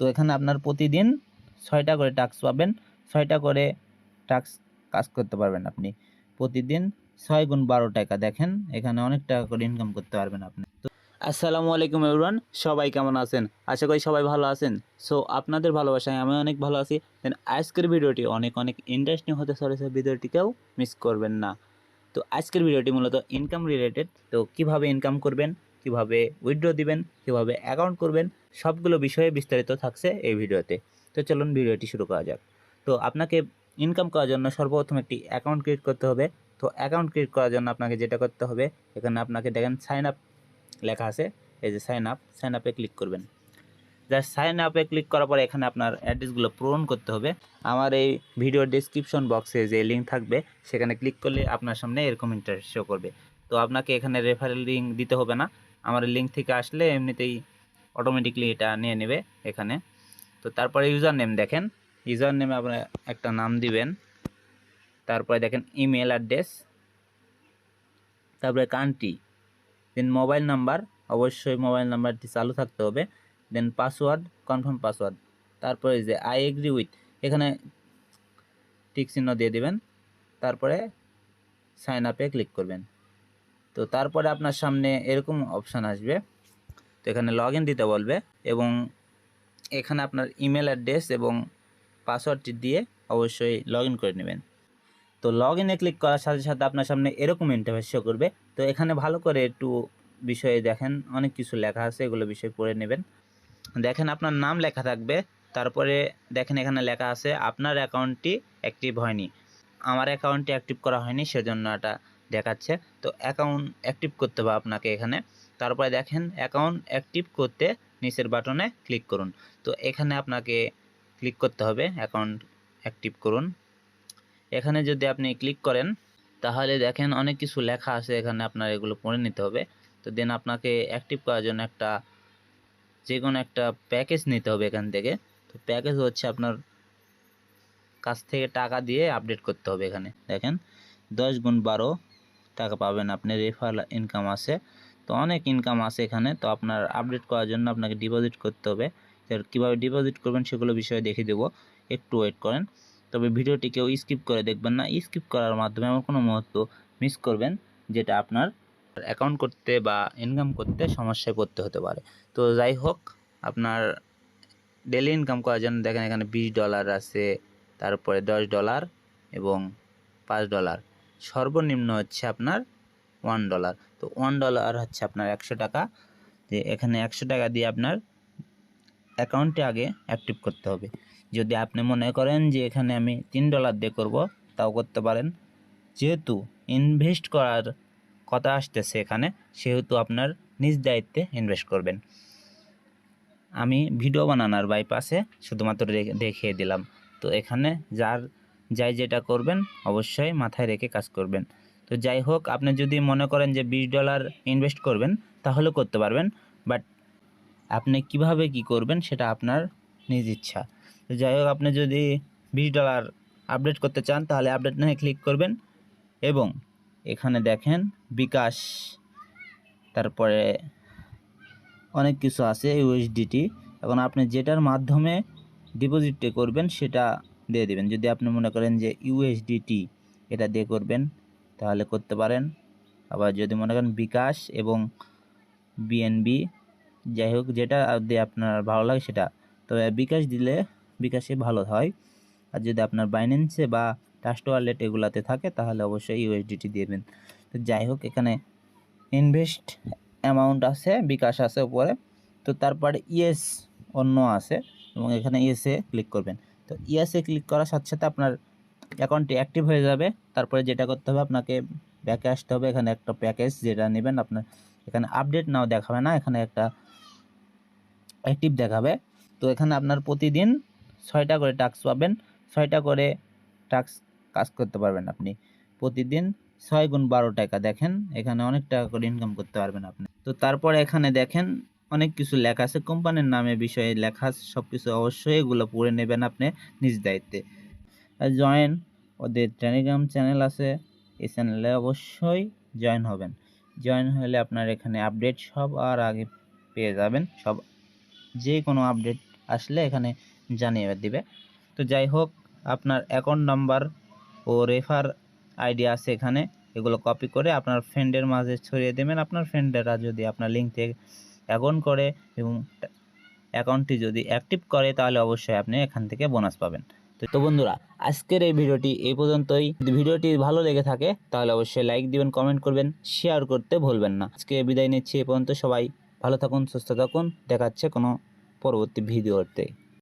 তো এখানে আপনার প্রতিদিন ছয়টা করে টাস্ক পাবেন। ছয়টা করে টাস্ক কাজ করতে পারবেন আপনি। প্রতিদিন ছয় গুণ বারো টাকা, দেখেন, এখানে অনেক টাকা করে ইনকাম করতে পারবেন আপনি। তো আসসালামু আলাইকুম এভরিওয়ান সবাই কেমন আছেন? আশা করি সবাই ভালো আছেন। সো আপনাদের ভালোবাসায় আমি অনেক ভালো আছি। দেন আজকের ভিডিওটি অনেক অনেক ইন্টারেস্টিং হতে চলেছে। ভিডিওটিকেও মিস করবেন না। তো, আজকের ভিডিওটি মূলত ইনকাম রিলেটেড তো, কীভাবে ইনকাম করবেন? কীভাবে উইথড্র দিবেন, কীভাবে অ্যাকাউন্ট করবেন, সবগুলো বিষয়ে বিস্তারিত থাকছে এই ভিডিওতে। তো চলুন ভিডিওটি শুরু করা যাক। তো আপনাকে ইনকাম করার জন্য সর্বপ্রথম একটি অ্যাকাউন্ট ক্রিয়েট করতে হবে। তো অ্যাকাউন্ট ক্রিয়েট করার জন্য আপনাকে যেটা করতে হবে, এখানে আপনাকে দেখেন সাইন আপ লেখা আছে। এই যে সাইন আপ সাইন আপে ক্লিক করবেন। জাস্ট সাইন আপে ক্লিক করার পরে এখানে আপনার অ্যাড্রেসগুলো পূরণ করতে হবে। আমার এই ভিডিওর ডিসক্রিপশন বক্সে যে লিঙ্ক থাকবে, সেখানে ক্লিক করলে আপনার সামনে এরকম ইন্টারেস্ট শো করবে। তো আপনাকে এখানে রেফারেল লিঙ্ক দিতে হবে না। আমার লিঙ্ক থেকে আসলে এমনিতেই অটোমেটিকলি এটা নিয়ে নেবে এখানে। তো তারপরে ইউজার নেম দেখেন। ইউজার নেমে আপনার একটা নাম দিবেন। তারপরে দেখেন ইমেল অ্যাড্রেস তারপরে কান্ট্রি দেন মোবাইল নাম্বার অবশ্যই মোবাইল নাম্বারটি চালু থাকতে হবে। দেন পাসওয়ার্ড কনফার্ম পাসওয়ার্ড তারপরে যে আই এগ্রি উইথ এখানে টিক চিহ্ন দিয়ে দিবেন। তারপরে সাইন আপে ক্লিক করবেন। তো তারপরে আপনার সামনে এরকম অপশান আসবে। তো এখানে লগ দিতে বলবে এবং এখানে আপনার ইমেল অ্যাড্রেস এবং পাসওয়ার্ডটি দিয়ে অবশ্যই লগ করে নেবেন। তো লগ ইনে ক্লিক করার সাথে সাথে আপনার সামনে এরকম ইন্টারফেস শো করবে। তো এখানে ভালো করে একটু বিষয়ে দেখেন, অনেক কিছু লেখা আছে, এগুলো বিষয় পড়ে নেবেন। দেখেন আপনার নাম লেখা থাকবে, তারপরে দেখেন এখানে লেখা আছে, আপনার অ্যাকাউন্টটি অ্যাক্টিভ হয়নি। আমার অ্যাকাউন্টটি অ্যাক্টিভ করা হয়নি, সেজন্য এটা দেখাচ্ছে। তো অ্যাকাউন্ট অ্যাক্টিভ করতে হবে আপনাকে এখানে। তারপরে দেখেন অ্যাকাউন্ট অ্যাক্টিভ করতে নিচের বাটনে ক্লিক করুন। তো এখানে আপনাকে ক্লিক করতে হবে অ্যাকাউন্ট অ্যাক্টিভ করুন। এখানে যদি আপনি ক্লিক করেন, তাহলে দেখেন অনেক কিছু লেখা আছে এখানে আপনার, এগুলো পড়ে নিতে হবে। তো দেন আপনাকে অ্যাক্টিভ করার জন্য একটা যে কোনো একটা প্যাকেজ নিতে হবে এখান থেকে। তো প্যাকেজ হচ্ছে আপনার কাছ থেকে টাকা দিয়ে আপডেট করতে হবে এখানে। দেখেন, দশ গুণ বারো টাকা পাবেন আপনি রেফার ইনকাম আছে। তো অনেক ইনকাম আছে এখানে, তো আপনার আপডেট করার জন্য আপনাকে ডিপোজিট করতে হবে। কীভাবে ডিপোজিট করবেন সেগুলো বিষয়ে দেখিয়ে দেবো, একটু ওয়েট করেন। তবে ভিডিওটি কেউ স্কিপ করে দেখবেন না স্কিপ করার মাধ্যমে এমন কোনো মুহূর্ত মিস করবেন, যেটা আপনার অ্যাকাউন্ট করতে বা ইনকাম করতে সমস্যায় পড়তে হতে পারে। তো যাই হোক, আপনার ডেলি ইনকাম করার জন্য দেখেন এখানে বিশ ডলার আছে, তারপরে দশ ডলার এবং পাঁচ ডলার সর্বনিম্ন হচ্ছে আপনার ওয়ান ডলার তো ওয়ান ডলার হচ্ছে আপনার একশো টাকা। যে এখানে একশো টাকা দিয়ে আপনার অ্যাকাউন্টে আগে অ্যাক্টিভ করতে হবে। যদি আপনি মনে করেন যে এখানে আমি তিন ডলার দিয়ে করব, তাও করতে পারেন। যেহেতু ইনভেস্ট করার কথা আসতেছে এখানে, সেহেতু আপনার নিজ দায়িত্বে ইনভেস্ট করবেন। আমি ভিডিও বানানোর বাইপাসে শুধুমাত্র দেখিয়ে দিলাম। তো এখানে যার যাই যেটা করবেন, অবশ্যই মাথায় রেখে কাজ করবেন। তো যাই হোক, আপনি যদি মনে করেন যে বিশ ডলার ইনভেস্ট করবেন, তাহলে করতে পারবেন। বাট আপনি কীভাবে কি করবেন, সেটা আপনার নিজ ইচ্ছা। তো যাই হোক, আপনি যদি বিশ ডলার আপডেট করতে চান, তাহলে আপডেট নিয়ে ক্লিক করবেন এবং এখানে দেখেন বিকাশ, তারপরে অনেক কিছু আছে ইউএসডিটি এখন আপনি যেটার মাধ্যমে ডিপোজিটে করবেন, সেটা দিয়ে দেবেন। যদি আপনি মনে করেন যে ইউএসডিটি এটা দিয়ে করবেন, তাহলে করতে পারেন। আবার যদি মনে করেন বিকাশ এবং বিএনবি যাই হোক যেটা দিয়ে আপনার ভালো লাগে সেটা। তবে বিকাশ দিলে বিকাশে ভালো হয়। আর যদি আপনার বাইন্যান্সে বা টাস্ট ওয়ালেট এগুলাতে থাকে, তাহলে অবশ্যই ইউএসডিটি দেবেন। তো যাই হোক, এখানে ইনভেস্ট অ্যামাউন্ট আছে, বিকাশ আছে উপরে। তো তারপরে ইয়েস অন্য আছে এবং এখানে ইয়েসে ক্লিক করবেন। তো ইয়েসে ক্লিক করার সাথে সাথে আপনার অ্যাকাউন্টটি অ্যাক্টিভ হয়ে যাবে। তারপরে যেটা করতে হবে, আপনাকে ব্যাকে আসতে হবে। এখানে একটা প্যাকেজ যেটা নেবেন, আপনার এখানে আপডেট নাও দেখাবে না, এখানে একটা অ্যাক্টিভ দেখাবে। তো এখানে আপনার প্রতিদিন ছয়টা করে টাস্ক পাবেন। ছয়টা করে টাস্ক কাজ করতে পারবেন আপনি। প্রতিদিন ছয় গুণ বারো টাকা, দেখেন এখানে অনেক টাকা করে ইনকাম করতে পারবেন আপনি। তো তারপরে এখানে দেখেন অনেক কিছু লেখা আছে। কোম্পানির নামে, বিষয়ে লেখা আছে সব কিছু অবশ্যই এগুলো পড়ে নেবেন আপনি নিজ দায়িত্বে। জয়েন, ওদের টেলিগ্রাম চ্যানেল আছে, এই চ্যানেলে অবশ্যই জয়েন হবেন। জয়েন হলে আপনার এখানে আপডেট সব আর আগে পেয়ে যাবেন, সব যে কোনো আপডেট আসলে এখানে জানিয়ে দিবে। তো যাই হোক, আপনার অ্যাকাউন্ট নাম্বার ও রেফার আইডি আছে এখানে, এগুলো কপি করে আপনার ফ্রেন্ডের মাঝে ছড়িয়ে দেবেন। আপনার ফ্রেন্ডেরা যদি আপনার লিঙ্ক থেকে অ্যাকাউন্ট করে এবং অ্যাকাউন্টটি যদি অ্যাক্টিভ করে, তাহলে অবশ্যই আপনি এখান থেকে বোনাস পাবেন। তো- বন্ধুরা, আজকের এই ভিডিওটি এই পর্যন্তই। যদি ভিডিওটি ভালো লেগে থাকে, তাহলে অবশ্যই লাইক দিবেন কমেন্ট করবেন শেয়ার করতে ভুলবেন না। আজকে বিদায় নিচ্ছি এই পর্যন্ত সবাই। ভালো থাকুন, সুস্থ থাকুন। দেখাচ্ছে কোনো পরবর্তী ভিডিওতে